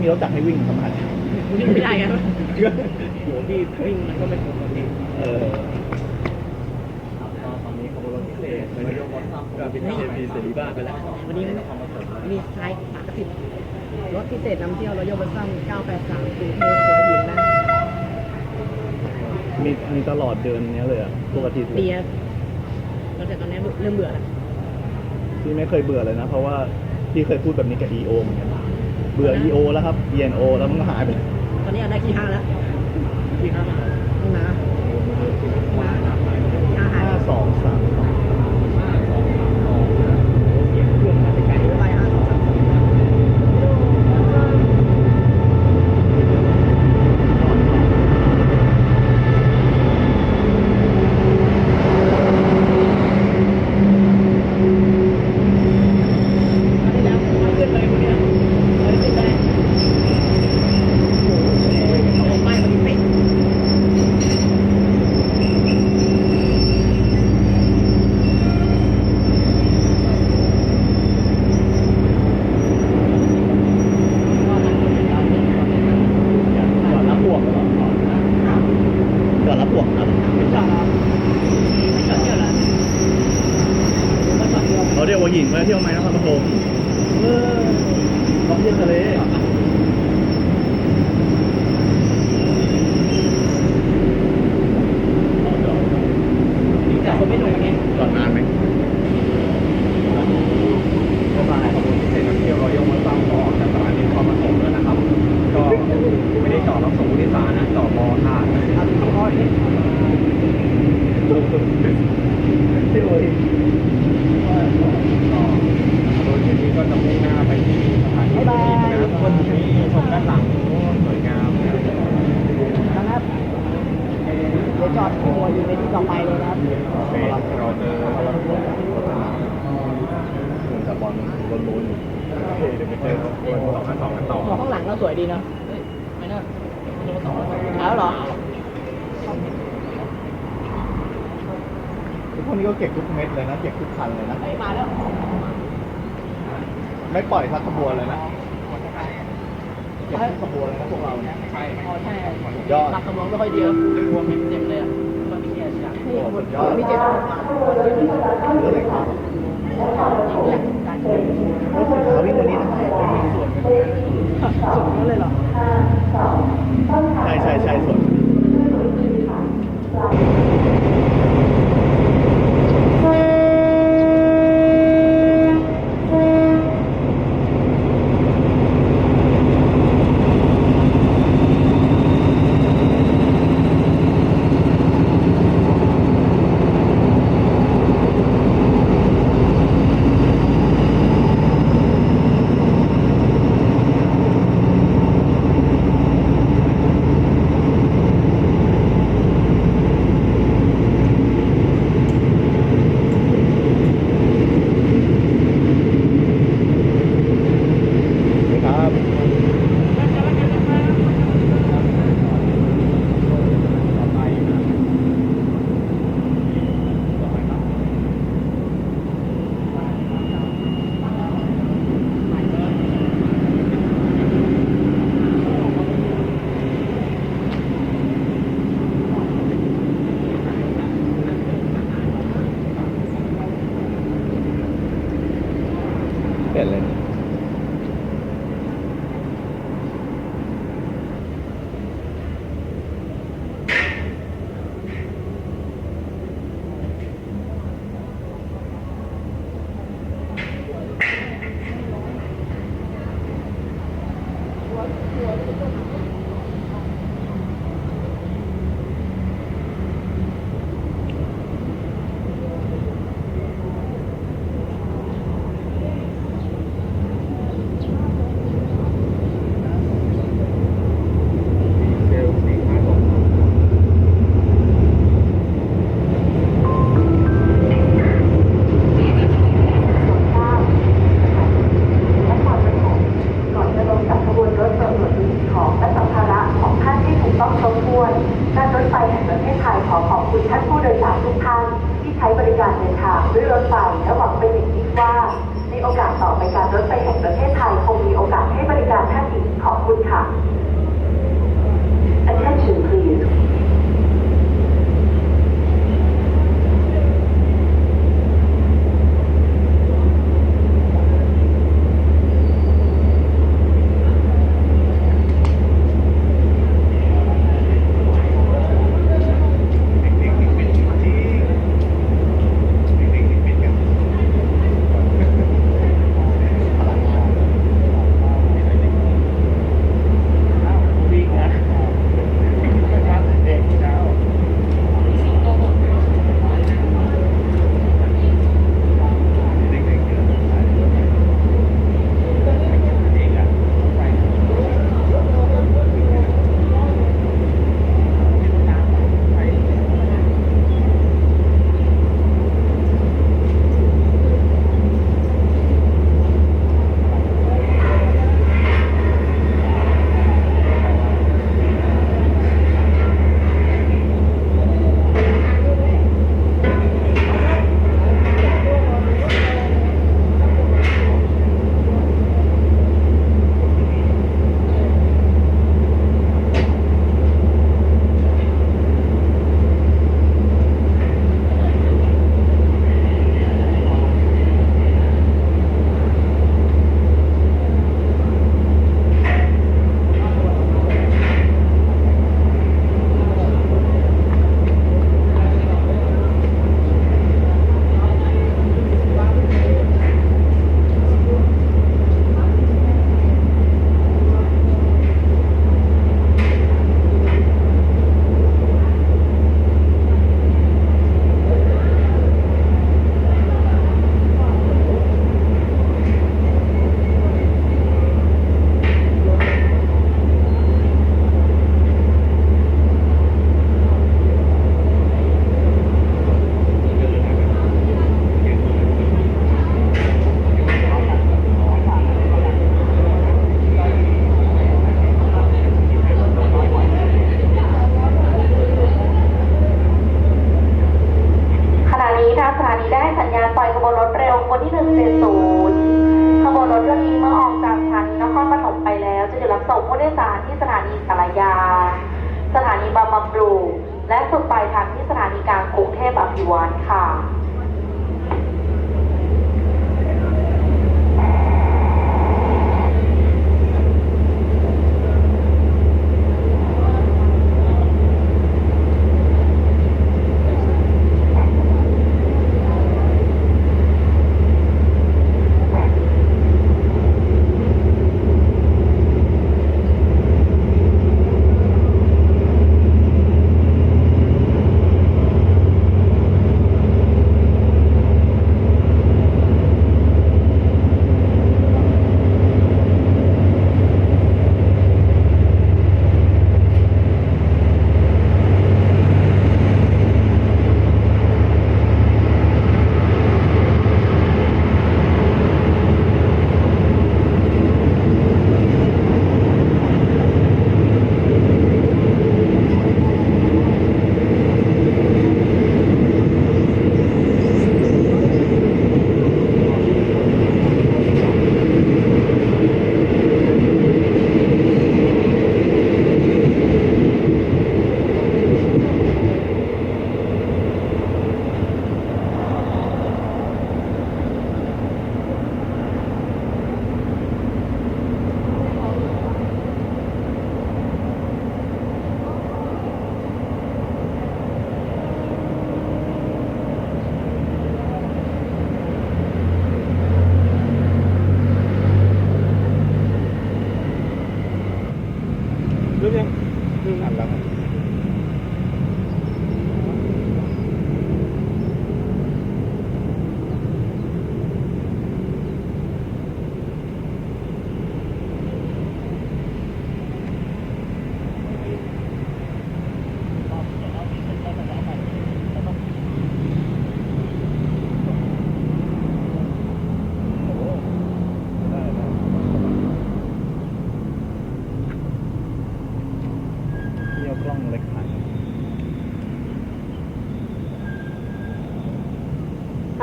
ไม่มีรถจักรให้วิ่งทำไมวิ่งไม่ได้ไงโหพี่วิ่งมันก็ไม่ปกติเออตอนนี้ขบวนรถพิเศษนายกวัดซ้ำก็เป็นเชฟีเสรีบ้านไปแล้ววันนี้มีใช้ปากติดรถพิเศษนำเที่ยวรถยนต์บัสซัม983กรุงเทพหัวหินนะมีมีตลอดเดือนเนี้ยเลยอะทุกอาทิตย์เลยเบียร์ตั้งแต่ตอนนี้เริ่มเบื่อแล้วพี่ไม่เคยเบื่อเลยนะ เพราะว่าพี่เคยพูดแบบนี้กับ EO เหมือนกันเบื่อ EO แล้วครับ ENO แล้วมันก็หายไป ตอนนี้ได้กี่ห้าแล้วที่ห้ามาห้องน้ำห้าหาย ห้าสองสามสอง เสียงเครื่องมาไกล หรือไปห้าสองสามสอง ๆแล้วมันขึ้นเลยคนเนี้ยเลยขึ้นได้ โอ้ไม่มันเป๊ะ ก่อนรับบวกเหรอก่อนรับบวกครับ ไม่จอดหรอไม่จอดเที่ยวแล้วไม่จอดเหัวเขาเรียกว่าหญิงมาเที่ยวไหมนครปฐมเออต้องเที่ยวทะเล แต่คนไม่หนุ่มไง ก่อนนานไหม ก็มาขบวนพิเศษนำเที่ยวรอยยมาซ้ำก็ออกจากสถานีนครปฐมแล้วนะครับ ก็ไม่ได้จอดรับส่งผู้โดยสารนะจอดรอทางนะครับค่อย เที่ยวเอง โดยทีนี้ก็จะมุ่งหน้าไปที่สถานีนะครับวันนี้ชมด้านหลังสวยงามนะครับ นะครับเดี๋ยวจอดขโมยอยู่ในที่ต่อไปเลยนะครับ เป็นเราเจอ แต่บอลมันล้นๆอยู่ เดี๋ยวไปเจอสองพันสองกันต่อหัวข้างหลังก็สวยดีเนาะไม่น่าแล้วเหรอทุกคนนี้ก็เก็บทุกเม็ดเลยนะ เก็บทุกคันเลยนะไปมาแล้ว ไม่ปล่อยทักขบวนเลยนะ เก็บทุกขบวนเลยนะพวกเราเนี่ยใช่อ๋อใช่ยอดตักกำลังไม่ค่อยเยอะรวมเจ็บเลยอะตอนนี้แกอยากนี่ขบวนพี่เจ็บเรื่องอะไรครับ รถสีขาววิ่งวันนี้ทำไมวิ่งสวนกันสุดนั้นเลยเหรอใช่ใช่ใช่สวน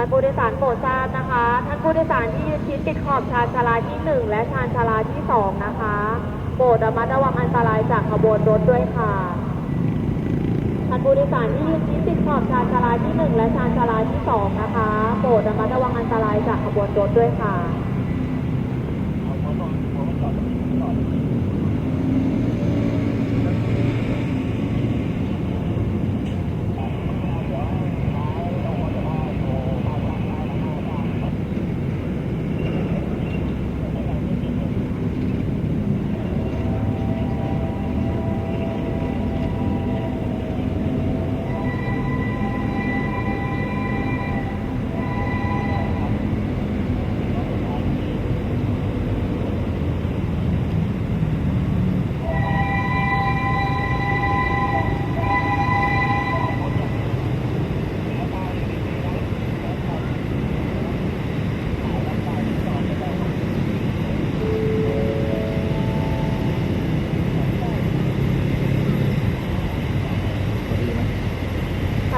ผู้โดยสารโปรดทราบนะคะ ท่านผู้โดยสารที่ยืนชิดติดขอบชานชาลาที่ 1 และชานชาลาที่ 2 นะคะ โปรดระมัดระวังอันตรายจากขบวนรถด้วยค่ะ ท่านผู้โดยสารที่ยืนชิดติดขอบชานชาลาที่ 1 และชานชาลาที่ 2 นะคะ โปรดระมัดระวังอันตรายจากขบวนรถด้วยค่ะ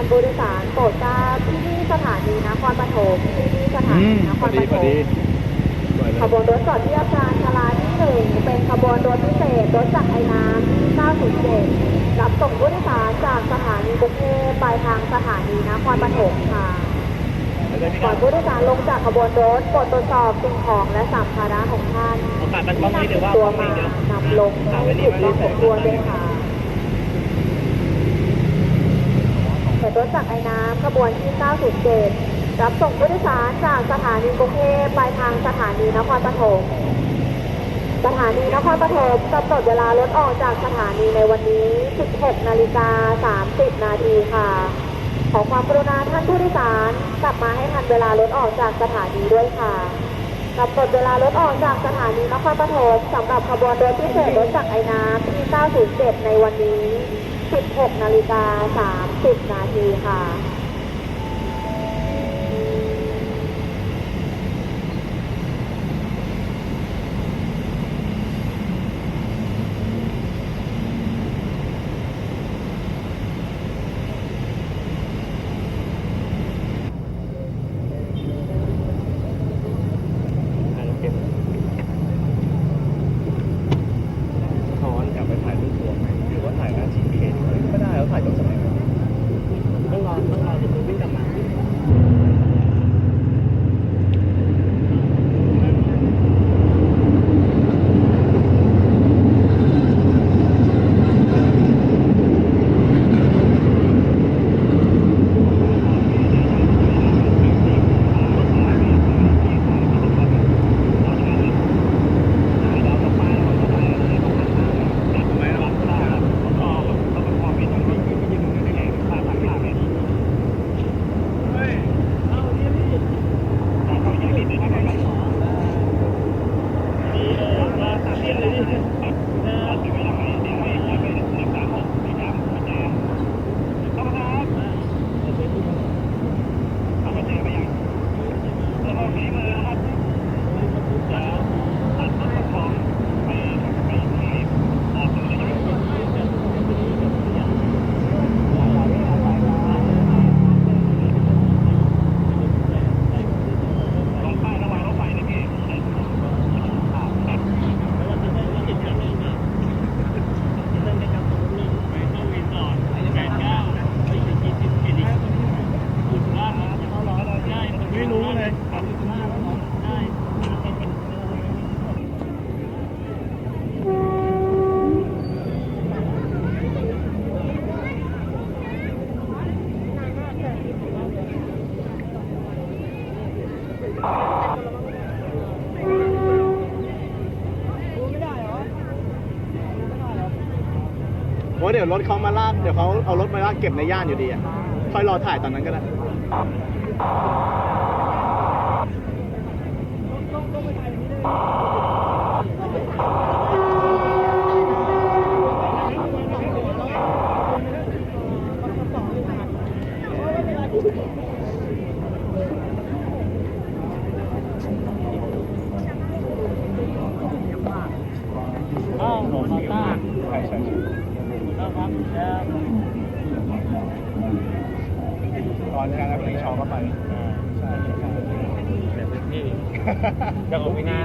ท่านผู้โดยสารโปรดทราบที่นี่สถานีนครปฐมที่นี่สถาอืนีมนคพอรดีปพฐอมดีสวยเลขยบวนรถก่อนที่อาคารชาลาที่หนึ่งเป็นขบวนรถพิเศษรถจากไอ้น้ำ907รับส่งผู้โดยสารจากสถานีกรุงเทพปลายทางสถานีนครปฐมค่ะก่อนผู้โดยสารลงจากขบวนรถกดตรวจสอบสิ่งของและสัมภาระของท่านที่นำติดตัวมานำลงให้ถูกต้องสมควรด้วยค่ะิดรถจากไอ้น้ำขบวนที่ 907 รับส่งผู้โดยสารจากสถานีกรุงเทพปลายทางสถานีนครปฐม สถานีนครปฐมกำหนดเวลารถออกจากสถานีในวันนี้ 16 นาฬิกา 30 นาทีค่ะ ขอความกรุณาท่านผู้โดยสารกลับมาให้ทันเวลารถออกจากสถานีด้วยค่ะกำหนดเวลารถออกจากสถานีนครปฐมสำหรับขบวนรถพิเศษรถจากไอ้น้ำที่ 907 ในวันนี้ 16นาฬิกา30นาทีค่ะ ดี๋ยวรถเขามาลากเดี๋ยวเขาเอารถมาลากเก็บในย่านอยู่ดีอะค่อยรอถ่ายตอนนั้นก็ได้ อ้าวผมมาต้า ใช่ใช่ใช่ ครับแล้ว ตอนการรับปริญญาก็ไป ใช่ใช่ แต่พื้นที่เจ้าของวินา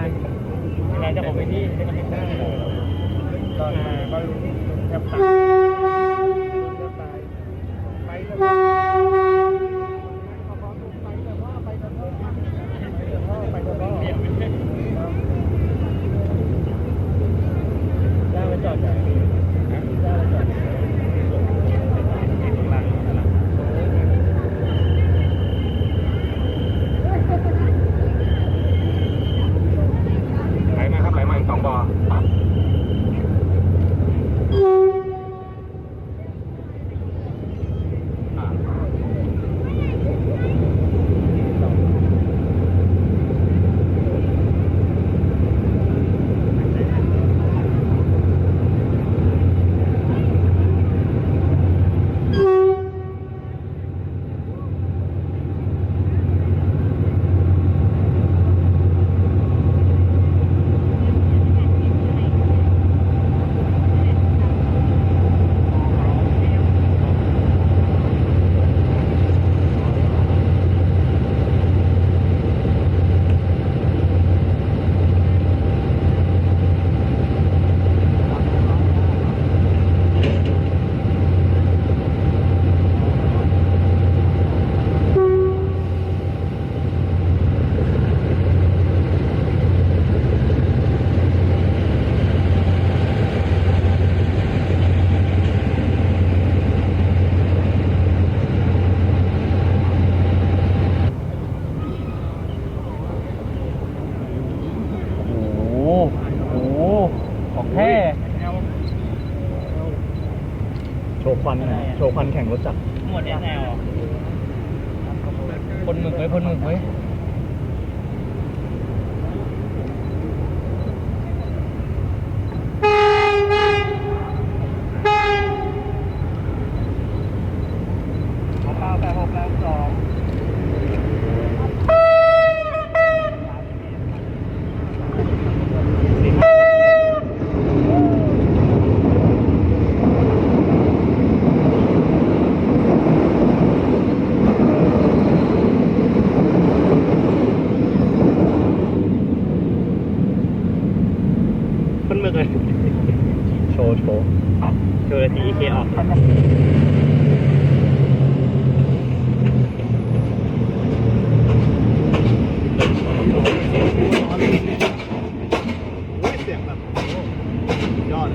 ยอด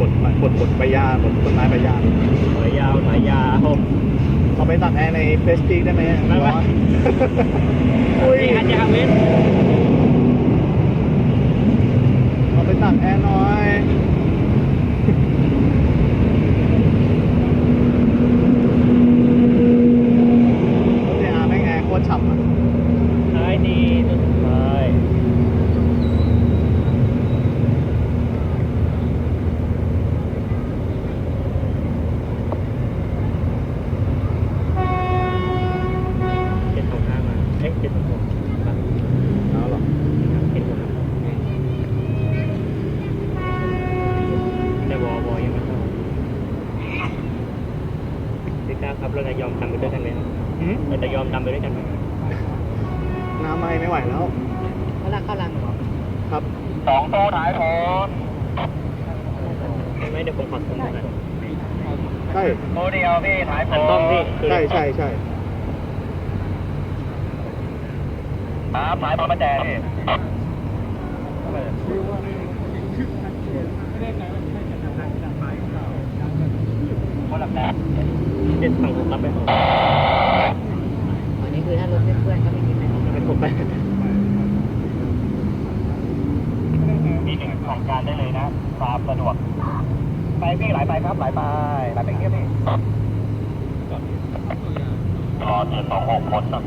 บดบดบดใบหญ้าบดต้นไม้ใบหญ้าสายยาวสายยาวเอาไปตัดแอร์ในเฟสติกได้ไหมได้ไหมอุ้ยอาจารย์เว้นเอาไปตัดแอร์นอย พี่ก้าวครับเราจะยอมทำไปด้วยกันไหมครับ หืม เราจะยอมทำไปด้วยกันไหม น้ำไม่ไม่ไหวแล้ว เขาลักเขาลังเหรอ ครับ สองตัวท้ายพอไม่ไม่เดี๋ยวผมขอส่งหน่อย ใช่ ตัวเดียว พี่ท้ายพอต้องพี่ใช่ใช่ใช่ครับท้ายพอมาแจกพี่คนละแบบเจ็ดสั่งผมรับไปอันนี้คือถ้ารถเพื่อนๆก็ไม่มีไหมเป็นผมไปมีหนึ่งของการได้เลยนะความสะดวก ไปพี่หลายไปครับหลายไปหลายไปเงี้ยพี่ รอเจ็ดสองหกคนครับ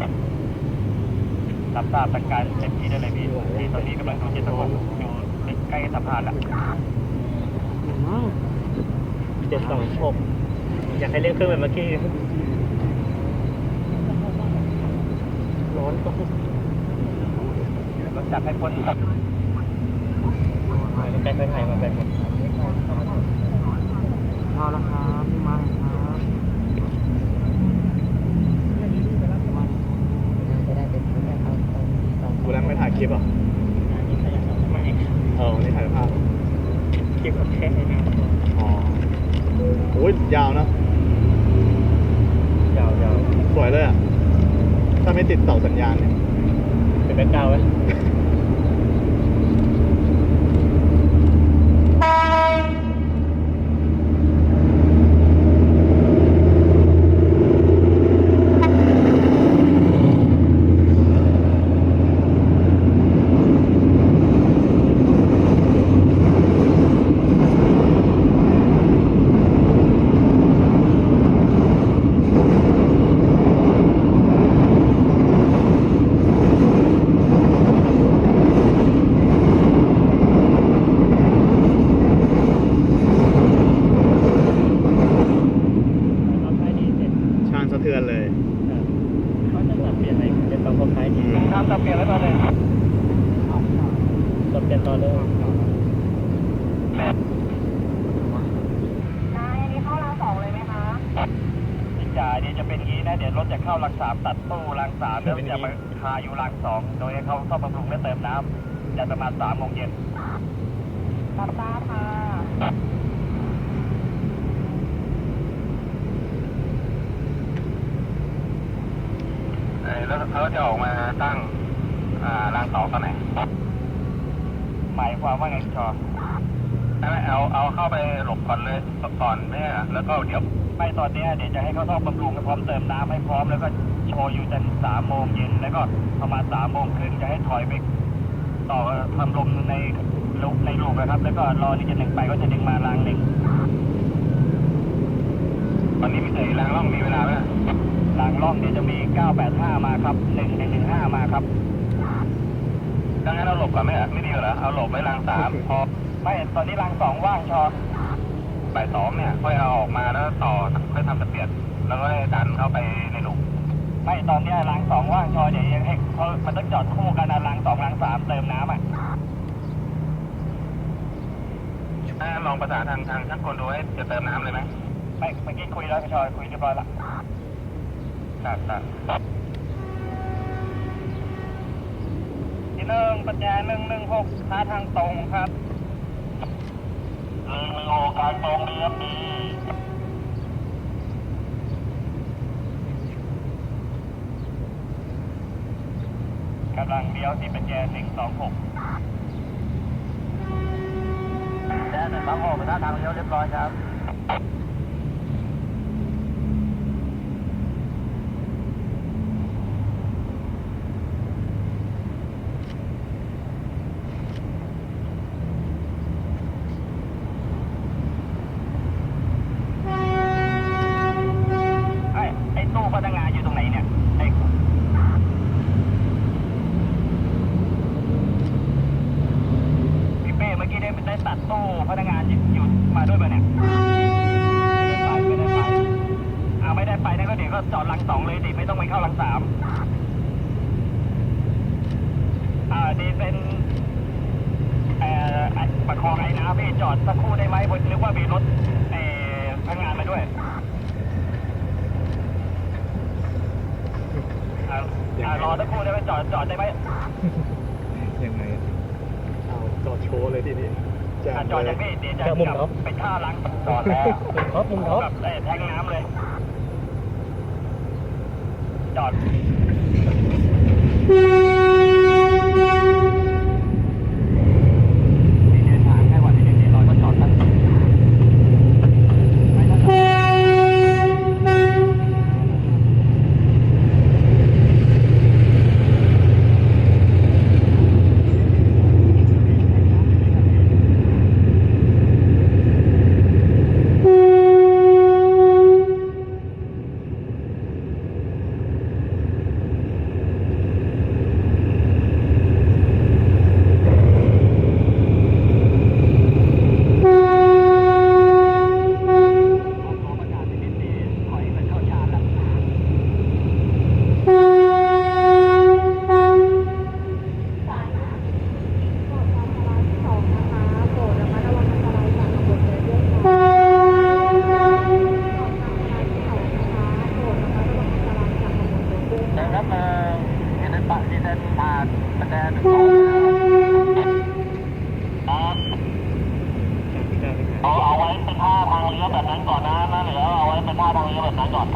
รับทราบสั่งการเต็มที่ได้เลยพี่ที่ตอนนี้กำลังดูเจ็ดสองหกอยู่ใกล้สะพานอะเจ็ดสองหกอยากให้เล่นเครื่องแบบเมื่อกี้ร้อนก็ต้องจับให้พ้นครับใกล้ๆไทยมาแบบหมดเอาละครับพี่มาครับ จะได้เป็นผู้แทนเขาตรงตรง กู แล้วไม่ถ่ายคลิปเหรอะไม่เออไม่ถ่ายภาพคลิปแค่นี้อ๋อโอ้ยยาวนะ ยาวยาวสวยเลยอะ ถ้าไม่ติดเสาสัญญาณเนี่ยเป็นแบ็คกราวด์ไว้ชาญ สะเทือนเลยเขาจะสับเปลี่ยนอะไรจะต้องคล้ายดีทำสับเปลี่ยนแล้วตอนเลยสับเปลี่ยนตอนเลยนายอันนี้เข้ารางสองเลยไหมคะจ่ายเนี่ยจะเป็นงี้นะเดี๋ยวรถจะเข้ารางสามตัดตู้รางสามแล้วจะมาคาอยู่รางสองโดยให้เขาเข้าบำรุงและเติมน้ำจะประมาณสามโมงเย็นรับทราบค่ะ แล้วเขาจะออกมาตั้งรางสองตอนไหนหมายความว่าไงชอไม่เอาเอาเข้าไปหลบก่อนเลยก่อนแม่แล้วก็เดี๋ยวไม่ตอนเนี้ยเดี๋ยวจะให้เขาเข้าบำรุงให้พร้อมเติมน้ำให้พร้อมแล้วก็โชว์อยู่จนสามโมงเย็นแล้วก็ประมาณสามโมงครึ่งจะให้ถอยไปต่อทำลมในลูกในลูกนะครับ แล้วก็รอที่จะหนึ่งไปก็จะดึงมารางหนึ่งตอนนี้มีเตยรางล่องมีเวลาไหม รางล่องเดี๋ยวจะมี 985 มาครับ 1115 มาครับ ดังนั้นเราหลบก่อนไหมอะไม่ดีเหรอเอาหลบไว้รางสามพอไม่ตอนนี้รางสองว่างชอบ่ายสองเนี่ยค่อยเอาออกมาแล้วต่อค่อยทำตะเปียดแล้วก็ดันเข้าไปในหลุมไม่ตอนเนี้ยรางสองว่างชอเดี๋ยวยังให้เขามันต้องจอดคู่กันนะรางสองรางสามเติมน้ำอะลองประสานทางทางช่างคนดูให้จะเติมน้ำเลยไหมไม่เมื่อกี้คุยแล้วชอคุยเรียบร้อยละ ครับครับที่หนึ่งปัญญาหนึ่งหนึ่งหกหาทางตรงครับหนึ่งหนึ่งหกทางตรงดีครับดีกำลังเลี้ยวที่ปัญญาหนึ่งสองหกแจ้หนึ่งสองหกไปทางเลี้ยวเรียบร้อยครับ ลังสองเลยดิไม่ต้องไปเข้าลังสามอ่าดีเป็นเอ่ประคองไอ้น้ำพี่จอดสักครู่ได้ไหมผมนึกว่ามีรถเอ่พนักงานมาด้วยอ่าอ่รอสักครู่ได้ไหมจอดจอดได้ไหมยังไงเอาจอดโชว์เลยทีนี้จอดอย่างพี่เดี๋ยวจะกลับไปท่าล้างจอดแล้วมุมท็อปมุมท็อป แบบแทงน้ำเลย Thiago. คะแนนหนึ่เอาเอาไว้เป็นท่าทางเลี้ยแบบนั้นก่อนนะนะเหลือเอาไว้เป็นท่าทางเลี้ยแบบนั้นก่อน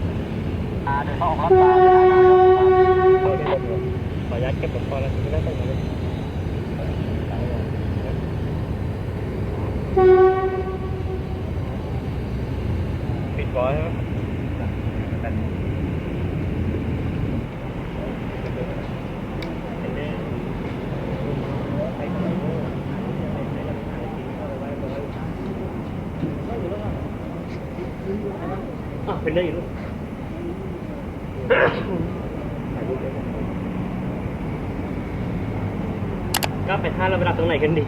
อ่าเดี๋ยวเขาออกรับตขออนุเก็บผมก่อนนะไม่ได้ต้องมาเลยปิดบอยใช่ไหม นกันดี